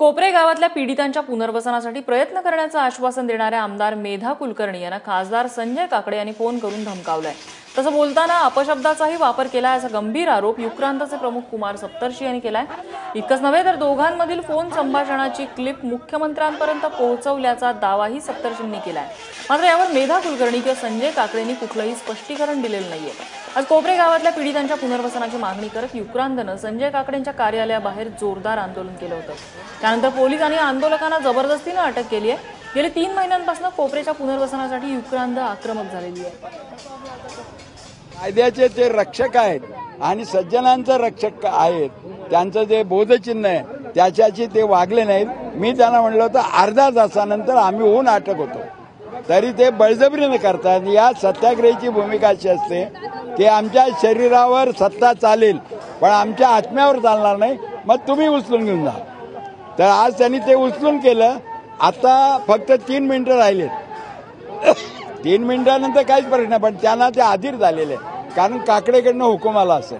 कोपरे गावातल्या पीडितांच्या पुनर्वसनासाठी प्रयत्न करण्याचं आश्वासन देणाऱ्या आमदार मेधा कुलकर्णी यांना खासदार संजय काकडे यांनी फोन करून धमकावलाय. तसं बोलताना अपशब्दाचाही वापर केलाय असा गंभीर आरोप युक्रांतचे प्रमुख कुमार सप्तर्षी यांनी केलाय. इतकंच नव्हे तर दोघांमधील फोन संभाषणाची क्लिप मुख्यमंत्र्यांपर्यंत पोहोचवल्याचा दावाही सप्तर्षींनी केलाय. मात्र यावर मेधा कुलकर्णी किंवा संजय काकडेंनी कुठलंही स्पष्टीकरण दिलेलं नाहीये. आज कोपरे गावातल्या पीडितांच्या पुनर्वसनाची मागणी करत युक्रांतनं संजय काकडेंच्या कार्यालयाबाहेर जोरदार आंदोलन केलं होतं. त्यानंतर पोलिसांनी आंदोलकांना जबरदस्तीनं अटक केली आहे. गेले तीन महिन्यांपासून कोपरेच्या पुनर्वसनासाठी युक्रांत आक्रमक झालेली आहे. कायद्याचे जे रक्षक आहेत आणि सज्जनांचं रक्षक आहेत त्यांचं जे बोधचिन्ह आहे त्याच्याशी ते वागले नाहीत. मी त्यांना म्हणलं होतं अर्धा तासानंतर आम्ही होऊन अटक होतो. तरी ते बळजबरीने करतात. या सत्याग्रहीची भूमिका अशी असते की आमच्या शरीरावर सत्ता चालेल पण आमच्या आत्म्यावर चालणार नाही. मग तुम्ही उचलून घेऊन जा. तर आज त्यांनी ते उचलून केलं. आता फक्त तीन मिनिटं राहिलेत. तीन मिनिटानंतर काहीच फरक नाही पण त्यांना ते आधीर झालेले कारण काकडेकडनं हुकूम आला असेल.